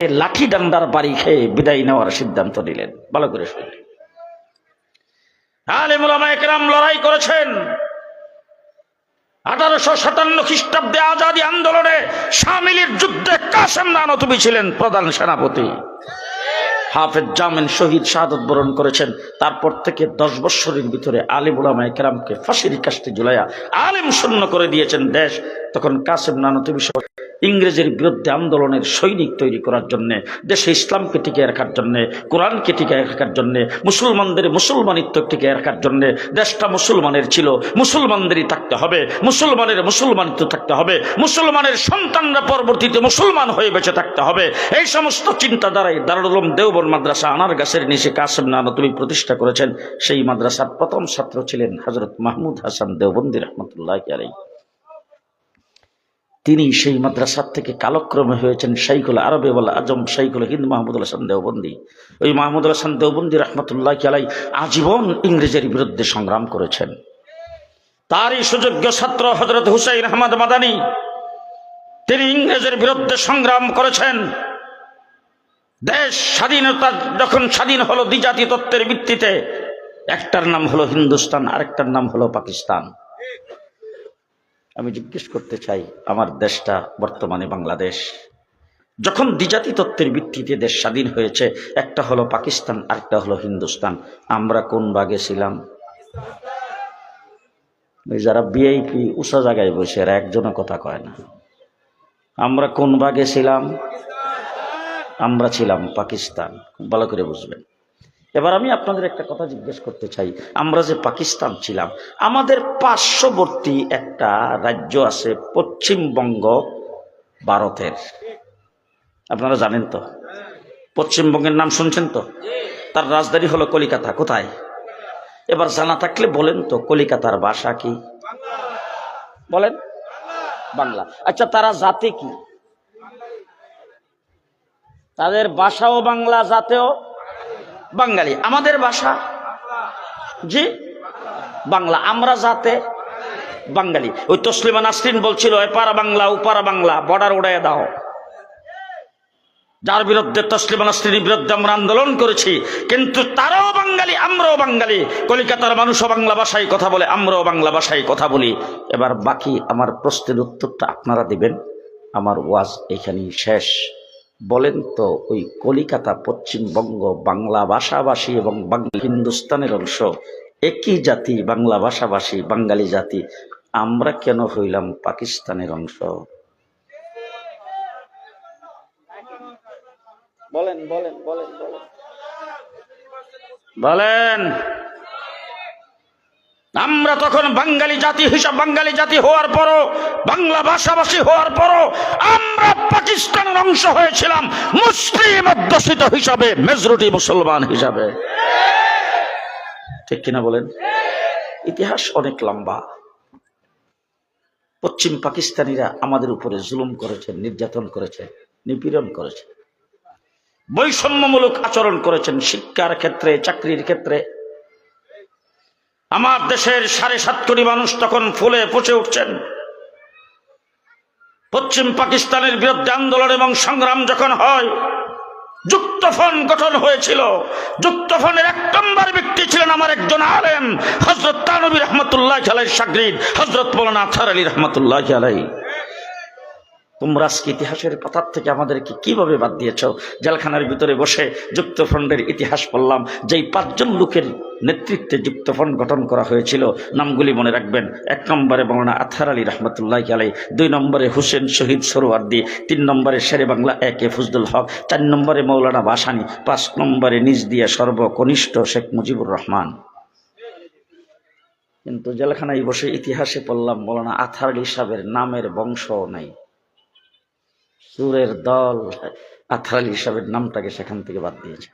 লাঠি ডান্ডার বাড়ি খেয়ে বিদায় নেওয়ার সিদ্ধান্ত নিলেন। ভালো করে শুনলেন লড়াই করেছেন। আঠারোশো সাতান্ন খ্রিস্টাব্দে আজাদি আন্দোলনে সামিলির যুদ্ধে কাসেম নানতুবি ছিলেন প্রধান সেনাপতি। হাফেজ জামিন শহীদ শাহাদত বরণ করেছেন। তারপর থেকে দশ বৎসরের ভিতরে আলিম উলামা একরামকে ফাঁসির কাস্তে জুলাইয়া আলিম শূন্য করে দিয়েছেন দেশ। তখন কাসেম নানতুবি ইংরেজের বিরুদ্ধে আন্দোলনের সৈনিক তৈরি করার জন্য, দেশে ইসলামকে টিকে রাখার জন্য, কোরআনকে টিকে রাখার জন্য, মুসলমানদের মুসলমানিত্ব টিকে রাখার জন্য দেশটা মুসলমানের ছিল। মুসলমানদেরই থাকতে হবে, মুসলমানের মুসলমানিত্ব থাকতে হবে, মুসলমানের সন্তানরা পরবর্তীতে মুসলমান হয়ে বেঁচে থাকতে হবে। এই সমস্ত চিন্তাধারায় দারুল উলুম দেওবন মাদ্রাসা আনার গাছের নিচে কাসেম নানা তুমি প্রতিষ্ঠা করেছেন। সেই মাদ্রাসার প্রথম ছাত্র ছিলেন হজরত মাহমুদ হাসান দেওবন্দি রহমতুল্লাহ আলাই তিনি সেই মাদ্রাসার থেকে কালক্রমে হয়েছেন শাইকুল আরবে বলা আজম শাইকুল হিন্দ মাহমুদুল হাসান দেওবন্দি। ওই মাহমুদুল হাসান দেওবন্দি রহমতুল্লাহ আলাই আজীবন ইংরেজের বিরুদ্ধে সংগ্রাম করেছেন। তারই সুযোগ্য ছাত্র হজরত হুসাইন আহমদ মাদানী, তিনি ইংরেজের বিরুদ্ধে সংগ্রাম করেছেন। দেশ স্বাধীনতা যখন স্বাধীন হলো দ্বিজাতি তত্ত্বের ভিত্তিতে, একটার নাম হলো হিন্দুস্তান, আরেকটার নাম হলো পাকিস্তান। আমি জিজ্ঞেস করতে চাই, আমার দেশটা বর্তমানে বাংলাদেশ। যখন দ্বিজাতি তত্ত্বের ভিত্তিতে দেশ স্বাধীন হয়েছে, একটা হলো পাকিস্তান, আরেকটা হলো হিন্দুস্তান। আমরা কোন ভাগে ছিলাম? যারা বিআইপি উষা জায়গায় বসে, এরা একজনও কথা কয় না। আমরা কোন ভাগে ছিলাম? আমরা ছিলাম পাকিস্তান। ভালো করে বুঝবেন। এবার আমি আপনাদের একটা কথা জিজ্ঞেস করতে চাই। আমরা যে পাকিস্তান ছিলাম, আমাদের পার্শ্ববর্তী একটা রাজ্য আছে পশ্চিমবঙ্গ ভারতের। আপনারা জানেন তো? পশ্চিমবঙ্গের নাম শুনছেন তো? তার রাজধানী হলো কলিকাতা, কোথায়? এবার জানা থাকলে বলেন তো, কলিকাতার ভাষা কি? বলেন। বাংলা। আচ্ছা তারা জাতে কি? তাদের ভাষাও বাংলা, জাতেও বাঙালি। আমাদের ভাষা? জি? বাংলা। আমরা যাতে বাঙালি। ওই তসলিমা নাসরিন বলছিল এপারা বাংলা উপারা বাংলা, বর্ডার উড়াই দাও। যার বিরুদ্ধে তসলিমা নাসরিনের বিরুদ্ধে আমরা আন্দোলন করেছি, কিন্তু তারাও বাঙালি, আমরাও বাঙালি। কলিকাতার মানুষও বাংলা ভাষায় কথা বলে, আমরাও বাংলা ভাষায় কথা বলি। এবার বাকি আমার প্রশ্নের উত্তরটা আপনারা দিবেন। আমার ওয়াজ এখানেই শেষ। বলেন তো, ওই কলিকাতা, পশ্চিমবঙ্গ, বাংলা ভাষাভাষী এবং বাংলা হিন্দুস্তানের অংশ, একই জাতি, বাংলা ভাষাভাষী, বাঙালি জাতি, আমরা কেন হইলাম পাকিস্তানের অংশ? বলেন বলেন বলেন বলেন। বলেন। আমরা তখন বাঙালি জাতি হিসাব বাঙালি জাতি হওয়ার পরও, বাংলা ভাষাভাষী হওয়ার পরও অংশ হয়েছিলাম মুসলিম অধ্যুষিত হিসাবে, মেজরিটি মুসলমান হিসাবে। ঠিক কিনা বলেন? ইতিহাস অনেক লম্বা। পশ্চিম পাকিস্তানিরা আমাদের উপরে জুলুম করেছে, নির্যাতন করেছে, নিপীড়ন করেছে। বৈষম্যমূলক আচরণ করেছেন শিক্ষার ক্ষেত্রে, চাকরির ক্ষেত্রে। আমার দেশের সাড়ে সাত কোটি মানুষ তখন ফুলে পচে উঠছেন। পশ্চিম পাকিস্তানের বিরুদ্ধে আন্দোলন এবং সংগ্রাম যখন হয়, যুক্তফন গঠন হয়েছিল। যুক্তফনের এক নম্বর ব্যক্তি ছিলেন আমার একজন আলেম হজরত তানবী রহমতুল্লাহ আলাই সাগরিদ হজরত মৌলানা আথার আলী রহমতুল্লাহ আলাই তোমরা আজকে ইতিহাসের পাতার থেকে আমাদেরকে কীভাবে বাদ দিয়েছ? জেলখানার ভিতরে বসে যুক্তফ্রন্টের ইতিহাস পড়লাম। যেই পাঁচজন লোকের নেতৃত্বে যুক্তফ্রন্ট গঠন করা হয়েছিল, নামগুলি মনে রাখবেন। এক নম্বরে মৌলানা আথার আলী রহমতুল্লাহ আলাই দুই নম্বরে হুসেন শহীদ সরোয়ার্দি, তিন নম্বরে শেরে বাংলা এক এ ফজলুল হক, চার নম্বরে মৌলানা বাসানি পাঁচ নম্বরে নিজ দিয়ে সর্বকনিষ্ঠ শেখ মুজিবুর রহমান। কিন্তু জেলখানায় বসে ইতিহাসে পড়লাম, মৌলানা আথার আলী সাহেবের নামের বংশ নাই। সুরের দল আথার আলী সাহেবের নামটাকে সেখান থেকে বাদ দিয়েছে।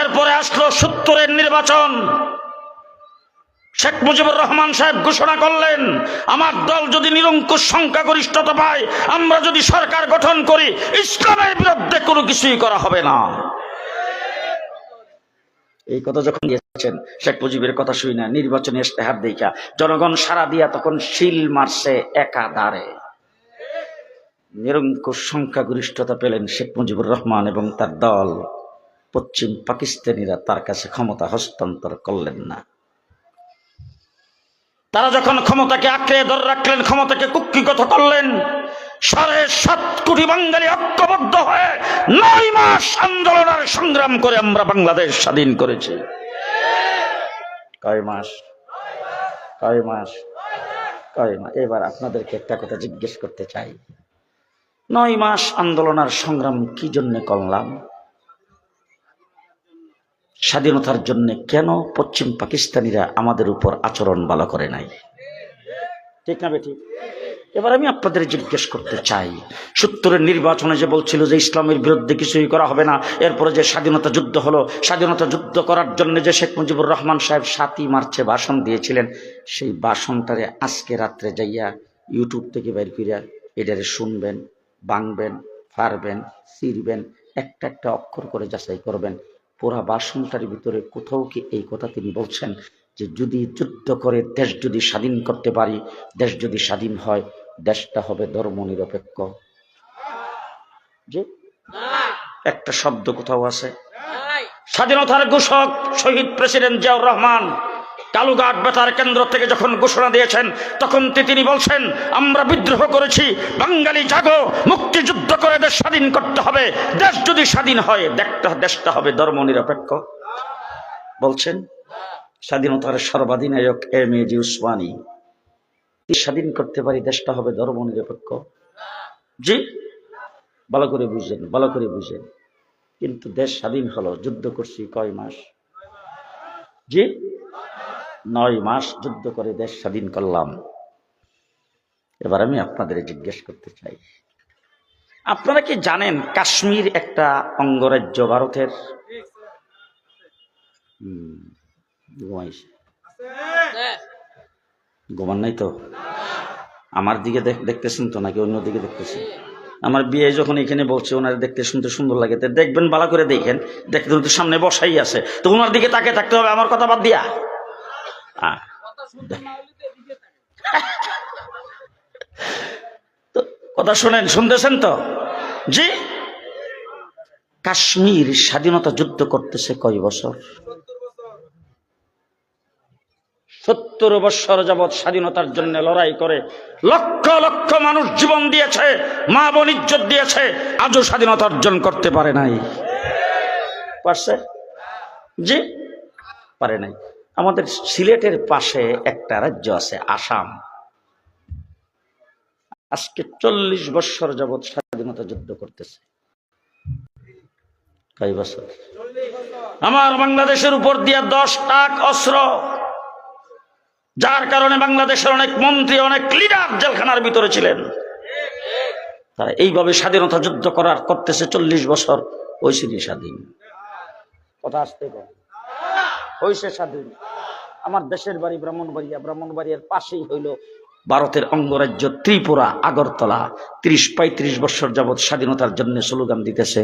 এরপরে আসলো সত্তরের নির্বাচন। শেখ মুজিবুর রহমান সাহেব ঘোষণা করলেন, আমার দল যদি নিরঙ্কুশ সংখ্যাগরিষ্ঠতা পায়, আমরা যদি সরকার গঠন করি, ইসলামের বিরুদ্ধে কোনো কিছুই করা হবে না। এই কথা যখন দিয়েছেন, শেখ মুজিবের কথা শুই না নির্বাচনে ইস্তেহার দেখা জনগণ সারা দিয়া তখন শিল মারছে একাধারে। নিরঙ্কুশ সংখ্যাগরিষ্ঠতা পেলেন শেখ মুজিবুর রহমান এবং তার দল। পশ্চিম পাকিস্তানিরা তার কাছে ক্ষমতা হস্তান্তর করলেন না। তারা যখন ক্ষমতাকে আঁকড়ে ধরে রাখলেন, ক্ষমতাকে কুক্ষিগত করলেন, সাড়ে সাত কোটি বাঙালি ঐক্যবদ্ধ হয়ে নয় মাস আন্দোলন আর সংগ্রাম করে আমরা বাংলাদেশ স্বাধীন করেছি। কয় মাস? কয় মাস? কয় মাস? এবার আপনাদেরকে একটা কথা জিজ্ঞেস করতে চাই। নয় মাস আন্দোলন আর সংগ্রাম কি জন্য করলাম? স্বাধীনতার জন্য কেন পশ্চিম পাকিস্তানিরা আমাদের উপর আচরণ ভালো করে নাই? ঠিক না বেটি? এবার আমি আপনাদের জিজ্ঞেস করতে চাই। সত্তরের নির্বাচনে যে বলছিল যে ইসলামের বিরুদ্ধে কিছুই করা হবে না, এরপরে যে স্বাধীনতা যুদ্ধ হলো, স্বাধীনতা যুদ্ধ করার জন্য যে শেখ মুজিবুর রহমান সাহেব সাতই মার্চে ভাষণ দিয়েছিলেন, সেই ভাষণটারে আজকে রাত্রে যাইয়া ইউটিউব থেকে বের করিয়া এটারে শুনবেন। বাংবেন ফারবেন চিরবেন একটা একটা অক্ষর করে যাচাই করবেন। পুরা ভাষণটার ভিতরে কোথাও কি এই কথা তিনি বলছেন যে যদি যুদ্ধ করে দেশ যদি স্বাধীন করতে পারি দেশ যদি স্বাধীন হয় দেশটা হবে ধর্ম নিরপেক্ষ যে একটা শব্দ কোথাও আছে? স্বাধীনতার ঘোষক শহীদ প্রেসিডেন্ট জিয়াউর রহমান কালুঘাট বেতার কেন্দ্র থেকে যখন ঘোষণা দিয়েছেন, তখন তিনি বলছেন, আমরা বিদ্রোহ করেছি, বাঙালি জাগো, মুক্তিযুদ্ধ করে দেশ স্বাধীন করতে হবে। দেশ যদি স্বাধীন হয় দেখতে দেশটা হবে ধর্ম নিরপেক্ষ বলছেন, স্বাধীনতার সর্বাধিনায়ক এম এ জি উসমানী স্বাধীন করতে পারি, দেশটা হবে ধর্ম নিরপেক্ষ জি, ভালো করে বুঝেন, ভালো করে বুঝেন। কিন্তু দেশ স্বাধীন হলো, যুদ্ধ করছি কয় মাস? জি? নয় মাস যুদ্ধ করে দেশ স্বাধীন করলাম। এবার আমি আপনাদের জিজ্ঞেস করতে চাই, আপনারা কি জানেন কাশ্মীর একটা অঙ্গরাজ্য ভারতের? ঘুমান নাই তো? আমার দিকে দেখ- দেখতেছেন তো নাকি অন্য দিকে দেখতেছেন আমার বিয়ে যখন এখানে বলছে, ওনার দেখতে শুনতে সুন্দর লাগে। দেখবেন, ভালো করে দেখেন। দেখতে সামনে বসাই আছে। তো ওনার দিকে তাকে থাকতে হবে, আমার কথা বাদ দিয়া। কথা শোনেন, শুনতেছেন তো? জি? কাশ্মীর স্বাধীনতা যুদ্ধ করতেছে কয় বছর? সত্তর বৎসর যাবৎ স্বাধীনতার জন্য লড়াই করে লক্ষ লক্ষ মানুষ জীবন দিয়েছে, মা বোন ইজ্জত দিয়েছে, আজও স্বাধীনতা অর্জন করতে পারে নাই। পারছে? জি? পারে নাই। আমাদের সিলেটের পাশে একটা রাজ্য আছে, আসাম। আজকে চল্লিশ বৎসর যাবৎ স্বাধীনতা যুদ্ধ করতেছে। কয় বছর? আমার বাংলাদেশের উপর দিয়ে দশ টাক অস্ত্র। যার কারণে বাংলাদেশের অনেক মন্ত্রী, অনেক লিডার জেলখানার ভিতরে ছিলেন। তারা এইভাবে স্বাধীনতা যুদ্ধ করার করতেছে চল্লিশ বছর। হয়েছে স্বাধীন? কথা আসতে হয়েছে স্বাধীন। আমার দেশের বাড়ি ব্রাহ্মণবাড়িয়া। ব্রাহ্মণবাড়িয়ার পাশেই হইল ভারতের অঙ্গরাজ্য ত্রিপুরা, আগরতলা। ত্রিশ, পঁয়ত্রিশ বছর যাবৎ স্বাধীনতার জন্য স্লোগান দিতেছে